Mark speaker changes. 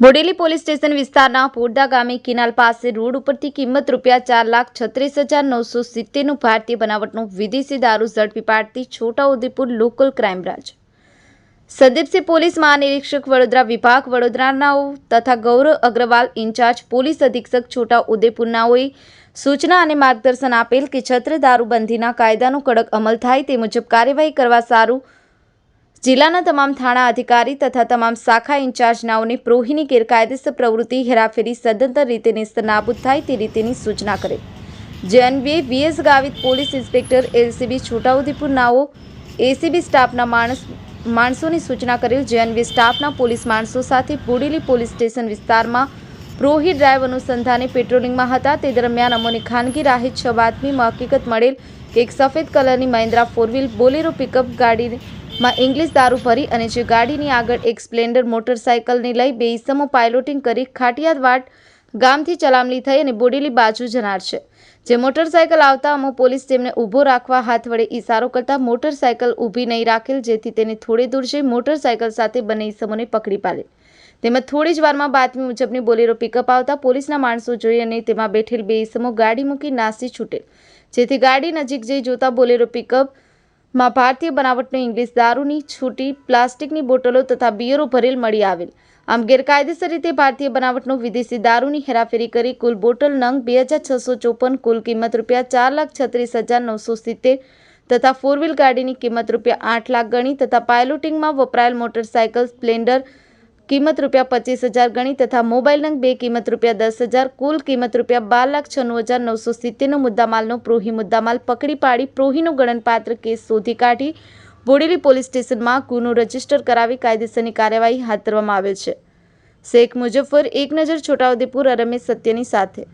Speaker 1: Bodeli police station વિસ્તારના પોરદા ગામે કિનાલ પાસે રોડ ઉપરથી કિંમત રૂપિયા ચાર લાખ છત્રીસ હજાર નવસો સિત્તેરનું ભારતીય બનાવટનું વિદેશી દારૂ ઝડપી પાડતી Chhota Udepur local crime branch. Sandeepsinh police મહાનિરીક્ષક Vadodara વિભાગ વડોદરાનાઓ તથા ગૌરવ અગ્રવાલ ઇન્ચાર્જ પોલીસ અધિક્ષક છોટા ઉદેપુરનાઓએ સૂચના અને માર્ગદર્શન આપેલ કે છત્ર દારૂબંધીના કાયદાનો કડક અમલ થાય તે મુજબ કાર્યવાહી કરવા સારું જિલ્લાના તમામ થાણા અધિકારી તથા તમામ શાખા ઇન્ચાર્જનાઓને પ્રોહીની ગેરકાયદેસર પ્રવૃત્તિ હેરાફેરી સદંતર રીતે નિસ્ત નાબૂદ થાય તે રીતેની સૂચના કરે. જે અન્વયે VS Gavit, police inspector LCB Chhota Udepur નાઓ ACB સ્ટાફના માણસ, માણસોની સૂચના કરેલ જે અન્વયે સ્ટાફના પોલીસ માણસો સાથે બોડેલી પોલીસ સ્ટેશન વિસ્તારમાં પ્રોહી ડ્રાઈવ અનુસંધાને પેટ્રોલિંગમાં હતા. તે દરમિયાન અમોની ખાનગી રાહે છ બાતમીમાં હકીકત મળેલ કે એક સફેદ કલરની Mahindra four wheel Bolero pickup ગાડીમાં ઇંગ્લિશ દારૂ ભરી અને જે ગાડીની આગળ એક સ્પ્લેન્ડર મોટરસાયકલને લઈ બે ઈસમો પાયલોટિંગ કરી ખાટિયાવાડ ગામથી ચલામલી થઈ અને બોડેલી બાજુ જનાર છે. જે મોટરસાયકલ આવતા અમો પોલીસ તેમને ઊભો રાખવા હાથ વડે ઇશારો કરતા મોટરસાયકલ ઊભી નહીં રાખેલ, જેથી તેને થોડે દૂર જઈ મોટરસાયકલ સાથે બંને ઇસમોને પકડી પાડે. તેમાં થોડી જ વારમાં બાતમી મુજબની બોલેરો પિકઅપ આવતા પોલીસના માણસો જોઈ અને તેમાં બેઠેલ બે ઇસમો ગાડી મૂકી નાસી છૂટે. જેથી ગાડી નજીક જઈ જોતા બોલેરો પિકઅપ માં ભારતીય બનાવટનું ઇંગ્લિશ દારૂની છૂટી, પ્લાસ્ટિકની બોટલો તથા બિયરો ભરેલ મળી આવેલ. આમ ગેરકાયદેસર રીતે ભારતીય બનાવટનો વિદેશી દારૂની હેરાફેરી કરી કુલ બોટલ નંગ બે હજાર છસો ચોપન, કુલ કિંમત રૂપિયા ચાર લાખ છત્રીસ હજાર નવસો સિત્તેર તથા ફોર વ્હીલ ગાડીની કિંમત રૂપિયા આઠ લાખ ગણી તથા પાયલોટિંગમાં વપરાયેલ મોટરસાયકલ સ્પ્લેન્ડર કિંમત રૂપિયા પચીસ હજાર ગણી તથા મોબાઈલ નંગ બે કિંમત રૂપિયા દસ હજાર, કુલ કિંમત રૂપિયા બાર લાખ છન્નું હજાર નવસો સિત્તેરનો મુદ્દામાલનો પ્રોહી મુદ્દામાલ પકડી પાડી પ્રોહીનો ગણનપાત્ર કેસ શોધી કાઢી. બોડેલી પોલીસ સ્ટેશનમાં ગુનો રજિસ્ટર કરાવી કાયદેસરની કાર્યવાહી હાથ ધરવામાં આવે છે. શેખ મુજફ્ફર એક નજર, છોટાઉદેપુર રમેશ સત્યની સાથે.